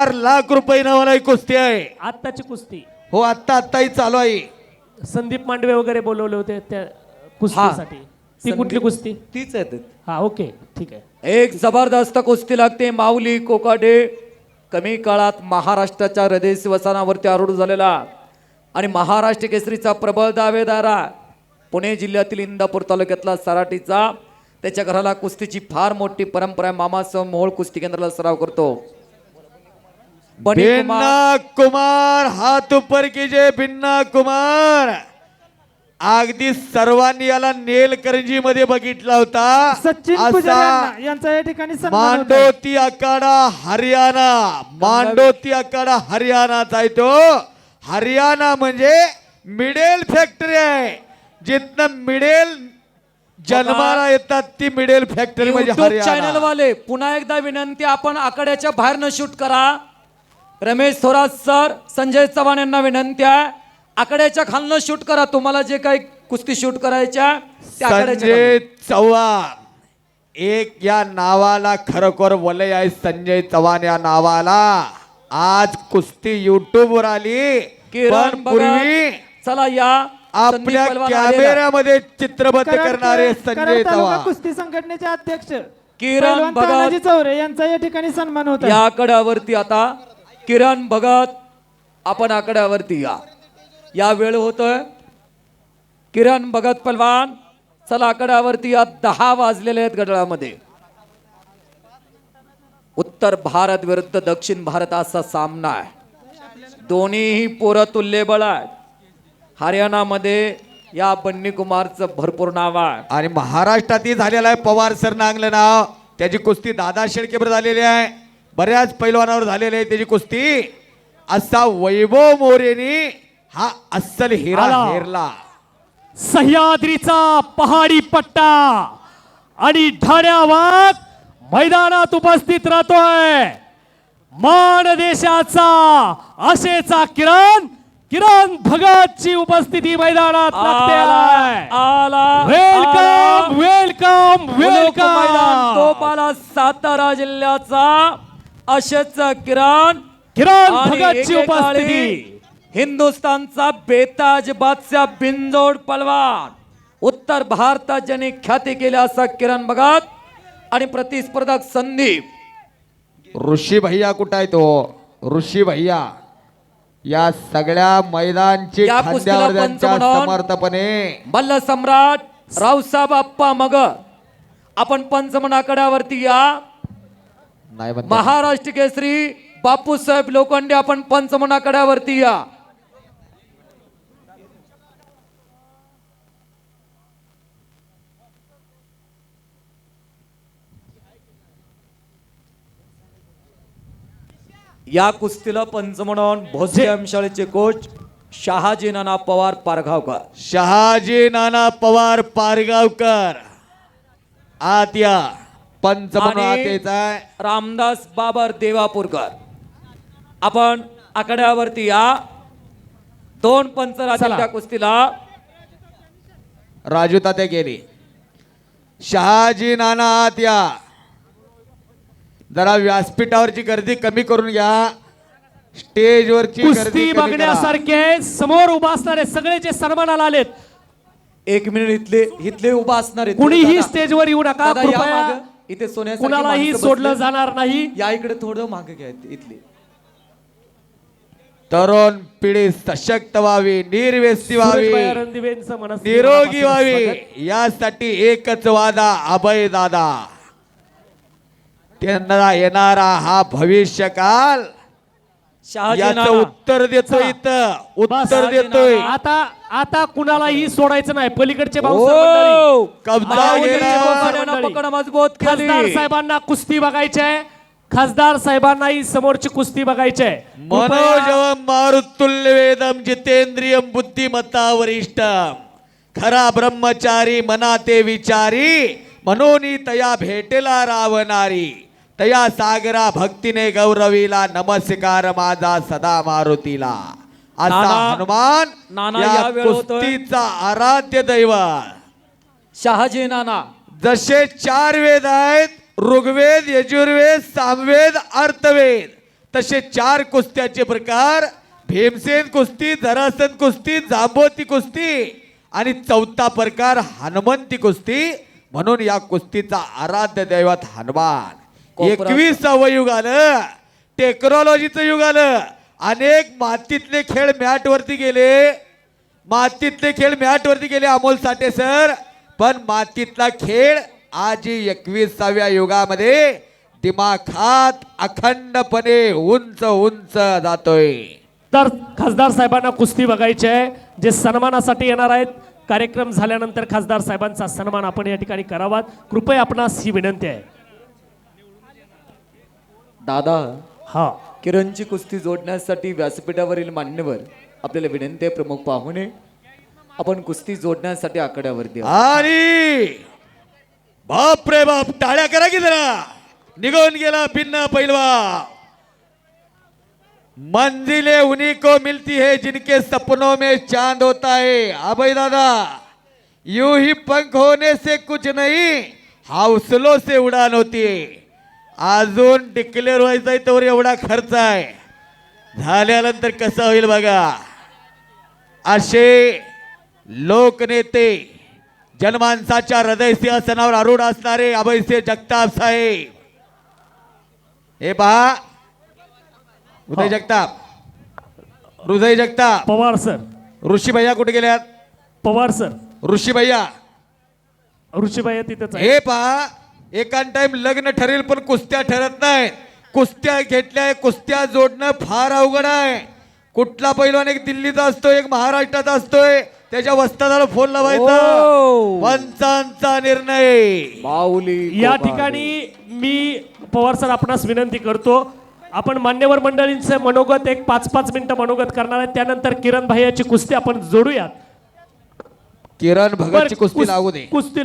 चार लाख रुपये नावाला ही कुस्ती आहे. आत्ताची कुस्ती. हो आत्ता आत्ताही चालू आहे. संदीप मांडवे वगैरे बोलवले होते त्या कुस्तीसाठी. ती कुठली कुस्ती? तीच आहे ती. हा ओके ठीक आहे. एक जबरदस्त कुस्ती लागते माऊली कोकाडे कमी काळात महाराष्ट्राच्या हृदय शिवसानावरती आरूढ झालेला आणि महाराष्ट्र केसरीचा प्रबळ दावेदारा पुणे जिल्ह्यातील इंदापूर तालुक्यातला सराटीचा. त्याच्या घराला कुस्तीची फार मोठी परंपरा आहे. मामासह मोहोळ कुस्ती केंद्राला सराव करतो. बनी कुमार भिन्ना कुमार हात ऊपर कीजिए भिन्ना कुमार. अगदी सर्वांनी याला नेलकरंजी मध्ये बघितला होता. सचिन असा यांचा या ठिकाणी सन्मान. मांडोती आखाडा हरियाणा. मांडोती आखाडा हरियाणाचा आहे तो. हरियाणा म्हणजे मिडेल फॅक्टरी आहे. जिथनं मिडेल जन्माला येतात ती मिडेल फॅक्टरी म्हणजे युट्यूब चॅनल हरियाणा वाले पुन्हा एकदा विनंती आपण आखाड्याच्या बाहेर न शूट करा. रमेश थोरात सर संजय चव्हाण यांना विनंती आहे. आखाड्याच्या खालनं शूट करा. तुम्हाला जे काही कुस्ती शूट करायच्या त्या संजय चव्हाण. एक या नावाला खरोखर वलय आहे संजय चव्हाण या नावाला. आज कुस्ती युट्यूब वर आली. किरण पूर्वी भगत, चला या. संदीप आपल्या पहलवान आलेला. कॅमेऱ्यामध्ये चित्रबद्ध करणारे संजय तालुका चव्हाण. कुस्ती संघटनेचे अध्यक्ष. किरण पैलवान भगत. तानाजी चौरे यांचा या ठिकाणी सन्मान होत या आकड्यावरती आता किरण भगत आपण आकड्यावरती या. या वेळ होतोय. किरण भगत पलवान. चला आकड्यावरती या. दहा वाजलेले आहेत गडळामध्ये. उत्तर भारत विरुद्ध दक्षिण भारत असा सामना आहे. दोन्हीही पोरं तुल्यबळ आहेत. हरियाणामध्ये या बन्नी कुमारचं भरपूर नाव आहे. आणि महाराष्ट्रातही झालेलं आहे पवार सर नांगलं नाव. त्याची कुस्ती दादा शेळकेवर झालेली आहे. बऱ्याच पैलवानावर झालेली आहे त्याची कुस्ती. असा वैभव मोरेनी हा अस्सल हिरा आला. हेरला सह्याद्रीचा पहाडी पट्टा आणि ठाण्यावर मैदानात उपस्थित राहतोय. मान देशाचा आशेचा किरण किरण भगतची उपस्थिती मैदानात लागते वेलकम वेलकम मुलुक मैदान वेलकम तोपाला सातारा जिल्ह्याचा अशेच किरण किरण भगतची उपस्थिती. हिंदुस्थानचा बेताज बादशाह बिंजोड पलवान. उत्तर भारतात ज्यांनी ख्याती केली असा किरण भगत आणि प्रतिस्पर्धक संदीप. ऋषी भैया कुठं आहे तो? ऋषी भैया. या सगळ्या मैदानची या कुस्तीला खांद्यावर त्यांच्या पंच म्हणून समर्थपणे. मल्ल सम्राट रावसाहेब आप्पा मगर आपण पंचमनाकड्यावरती या. नाही. महाराष्ट्र केसरी बापूसाहेब लोखंडे आपण पंचमनाकड्यावरती या. या कुस्तीला पंच म्हणून भोसले शाळेचे कोच शहाजी नाना पवार पारगावकर. शहाजी नाना पवार पारगावकर. आत या. पंच आणि. रामदास बाबर देवापूरकर आपण आकड्यावरती या दोन पंच राहतील. त्या कुस्तीला राजू तात्या गेली शहाजी नाना आत या जरा व्यासपीठावरची गर्दी कमी करून घ्या स्टेजवरची गर्दी कुस्ती. बघण्यासारखे समोर उभा असणारे सगळे जे सन्मानाला आलेत एक मिनिट इथले इथले उभा असणार. कुणीही स्टेजवर येऊ नका. इथे सोन्यासारखी कुणालाही सोडलं. जाणार नाही या इकडे थोडं मागे घ्या इथले तरुण पिढी सशक्त व्हावी निर्व्यस्ती व्हावी निरोगी व्हावी. यासाठी एकच वादा अभय दादा त्यांना येणारा हा भविष्य काल शहाजी याचं नाना. उत्तर देतोय इथं उत्तर. देतोय आता आता कुणालाही सोडायचं नाही पलीकडचे. कब्जा मंडळी. पकड मजबूत केली. खासदार साहेबांना कुस्ती बघायची आहे खासदार साहेबांनाही समोरची कुस्ती बघायची आहे मनोजवम मारुतुल्य वेदम जितेंद्रियम बुद्धिमत्ता वरिष्ठम खरा ब्रह्मचारी मना ते विचारी मनोनी तया भेटेला रावणारी तया सागरा भक्तीने गौरवीला नमस्कार माझा सदा मारुतीला. असा नाना- हनुमान नाना या होतोय. कुस्तीचा आराध्य दैवत शहाजी नाना. जसे चार वेद आहेत ऋग्वेद यजुर्वेद सामवेद अर्थवेद. तसे चार कुस्त्याचे प्रकार भीमसेन कुस्ती धरासन कुस्ती जांबोती कुस्ती आणि चौथा प्रकार हनुमंती कुस्ती. म्हणून या कुस्तीचा आराध्य दैवत हनुमान. एकविसावं युग आलं टेक्नॉलॉजीचं युग आलं अनेक मातीतले खेळ मॅट वरती गेले. मातीतले खेळ मॅट वरती गेले अमोल साठे सर. पण मातीतला खेळ आज एकविसाव्या युगामध्ये दिमाखात अखंडपणे उंच उंच जातोय. तर खासदार साहेबांना कुस्ती बघायची आहे. जे सन्मानासाठी येणार आहेत कार्यक्रम झाल्यानंतर खासदार साहेबांचा सन्मान आपण या ठिकाणी करावा. कृपया आपणास ही विनंती आहे. दादा हा. किरणची कुस्ती जोडण्यासाठी व्यासपीठावरील मान्यवर आपल्याला विनंती आहे प्रमुख पाहुणे आपण कुस्ती जोडण्यासाठी आकड्यावरती आहोत. आणि बाप रे बाप टाळ्या करा की जरा. निघून गेला भिन्न पैलवा. मंजिले उन्हीं को मिलती है जिनके सपनों में चांद होता है. अभय दादा यू ही पंख होने से कुछ नहीं हौसलों से उडान होती है. अजून डिक्लेअर व्हायचा आहे तर एवढा खर्च आहे. झाल्यानंतर कसं होईल बघा. असे लोकनेते जनमानसाच्या हृदय सिंहासनावर आरूढ असणारे अभयसिंह जगताप साहेब. हे पहा. हृदय जगताप. हृदय जगताप. पवार सर. ऋषी भैया कुठे गेल्यात? पवार सर. ऋषी भैया ऋषीबाई तिथेच आहे हे पहा. एकान टाइम लग्न ठरेल पण कुस्त्या ठरत नाही. कुस्त्या घेतल्या कुस्त्या जोडणं फार अवघड आहे. कुठला पैलवान एक दिल्लीचा असतो एक महाराष्ट्राचा असतोय त्याच्या वस्तादाला फोन लावायचा. पंचांचा निर्णय. माऊली या. ठिकाणी मी पवार सर आपणास विनंती करतो आपण मान्यवर मंडळींचे मनोगत एक पाच पाच मिनिटं मनोगत करणार आहे. त्यानंतर किरण भाईयाची कुस्ती आपण जोडूयात. किरण भगतची बरं, कुस्ती कुस- लागू दे. कुस्ती